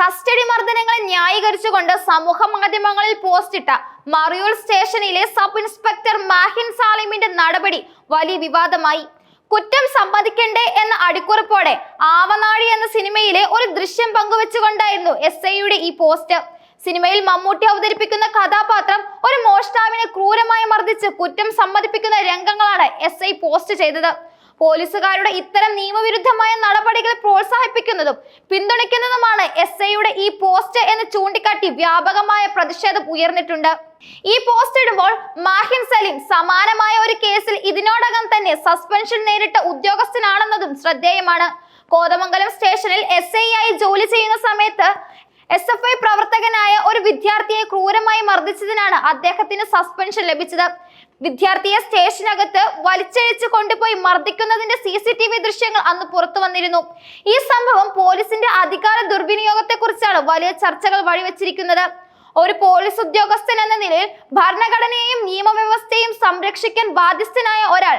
Custody മർദ്ദനങ്ങളെ ന്യായീകരിച്ചുകൊണ്ട് സമൂഹ മാധ്യമങ്ങളിൽ പോസ്റ്റിട്ട മറിയൂർ സ്റ്റേഷനിലെ സബ് ഇൻസ്പെക്ടർ മാഹിൻ സാലിമിന്റെ നടപടി വലിയ വിവാദമായി. കുറ്റം സമ്മതിക്കണ്ടേ എന്ന അടിക്കുറിപ്പോടെ ആവനാഴി എന്ന സിനിമയിലെ ഒരു ദൃശ്യം പങ്കുവെച്ചുകൊണ്ടായിരുന്നു എസ് ഐയുടെ ഈ പോസ്റ്റ്. സിനിമയിൽ മമ്മൂട്ടി അവതരിപ്പിക്കുന്ന കഥാപാത്രം ഒരു മോഷ്ടാവിനെ ക്രൂരമായി മർദ്ദിച്ച് കുറ്റം സമ്മതിപ്പിക്കുന്ന രംഗങ്ങളാണ് എസ് ഐ പോസ്റ്റ് ചെയ്തത്. പോലീസുകാരുടെ ഇത്തരം നിയമവിരുദ്ധമായ നടപടികൾ പ്രോത്സാഹിപ്പിക്കുന്നതും പിന്തുണയ്ക്കുന്നതുമാണ് എസ് ഐയുടെ ഈ പോസ്റ്റ് എന്ന് ചൂണ്ടിക്കാട്ടി വ്യാപകമായ പ്രതിഷേധം ഉയർന്നിട്ടുണ്ട്. ഈ പോസ്റ്റ് ഇടുമ്പോൾ മാഹിൻ സലീം സമാനമായ ഒരു കേസിൽ ഇതിനോടകം തന്നെ സസ്പെൻഷൻ നേരിട്ട ഉദ്യോഗസ്ഥനാണെന്നതും ശ്രദ്ധേയമാണ്. കോതമംഗലം സ്റ്റേഷനിൽ എസ് ഐ ആയി ജോലി ചെയ്യുന്ന സമയത്ത് എസ് എഫ് ഐ പ്രവർത്തകനായ ഒരു വിദ്യാർത്ഥിയെ ക്രൂരമായി മർദ്ദിച്ചതിനാണ് അദ്ദേഹത്തിന് സസ്പെൻഷൻ ലഭിച്ചത്. വിദ്യാർത്ഥിയെ സ്റ്റേഷനകത്ത് വലിച്ചഴിച്ച് കൊണ്ടുപോയി മർദ്ദിക്കുന്നതിന്റെ സി സി ടി വി ദൃശ്യങ്ങൾ അന്ന് പുറത്തു വന്നിരുന്നു. ഈ സംഭവം പോലീസിന്റെ അധികാര ദുർവിനിയോഗത്തെ കുറിച്ചാണ് വലിയ ചർച്ചകൾ വഴിവെച്ചിരിക്കുന്നത്. ഒരു പോലീസ് ഉദ്യോഗസ്ഥൻ എന്ന നിലയിൽ ഭരണഘടനയെയും നിയമവ്യവസ്ഥയും സംരക്ഷിക്കാൻ ബാധ്യസ്ഥനായ ഒരാൾ